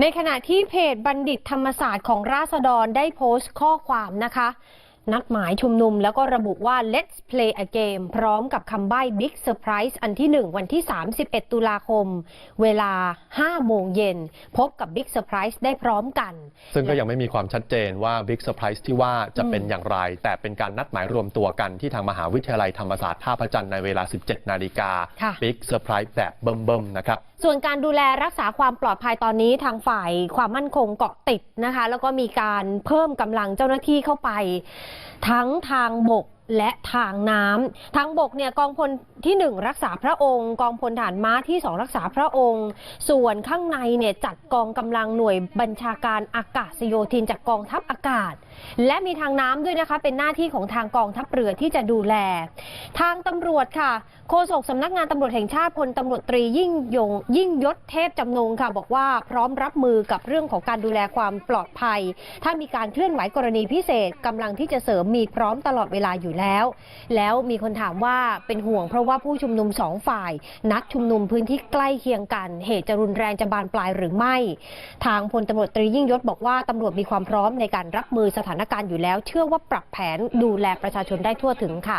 ในขณะที่เพจบัณฑิตธรรมศาสตร์ของราษฎรได้โพสต์ข้อความนะคะ นัดหมายชุมนุมแล้วก็ระบุว่า let's play a game พร้อมกับคำใบ้ big surprise อันที่ 1 วันที่ 31 ตุลาคม เวลา 5 โมงเย็น พบกับ big surprise ได้พร้อมกัน ซึ่งก็ยังไม่มีความชัดเจนว่าบิ๊กเซอร์ไพรส์ที่ว่าจะเป็นอืมอย่างไร แต่เป็นการนัดหมายรวมตัวกันที่ทางมหาวิทยาลัยธรรมศาสตร์ท่าพระจันทร์ในเวลา 17 นาฬิกาค่ะบิ๊กเซอร์ไพรส์แบบเบิ่มๆนะครับ ส่วนการดูแลรักษาความปลอดภัยตอนนี้ทางฝ่ายความมั่นคงเกาะติดนะคะ แล้วก็มีการเพิ่มกำลังเจ้าหน้าที่เข้าไป ทั้งทางบก และทางน้ำทางบกเนี่ยกองพลที่ 1 รักษาพระองค์ กองพลฐานม้าที่ 2 รักษาพระองค์ ส่วนข้างในเนี่ยจัดกองกำลังหน่วยบัญชาการอากาศโยธินจากกองทัพอากาศ และมีทางน้ำด้วยนะคะ เป็นหน้าที่ของทางกองทัพเรือที่จะดูแล ทางตำรวจค่ะโฆษกสำนักงานตำรวจแห่งชาติพลตำรวจตรียิ่งยงยิ่งยศเทพจำนงค่ะ บอกว่าพร้อมรับมือกับเรื่องของการดูแลความปลอดภัย ถ้ามีการเคลื่อนไหวกรณีพิเศษกำลังที่จะเสริมมีพร้อมตลอดเวลาอยู่แล้วแล้ว แล้วมีคนถามว่าเป็นห่วงเพราะว่าผู้ชุมนุมสองฝ่าย นัดชุมนุมพื้นที่ใกล้เคียงกัน เหตุจะรุนแรงจะบานปลายหรือไม่ ทางพลตำรวจตรียิ่งยศบอกว่าตำรวจมีความพร้อมในการรับมือสถานการณ์อยู่แล้ว เชื่อว่าปรับแผนดูแลประชาชนได้ทั่วถึงค่ะ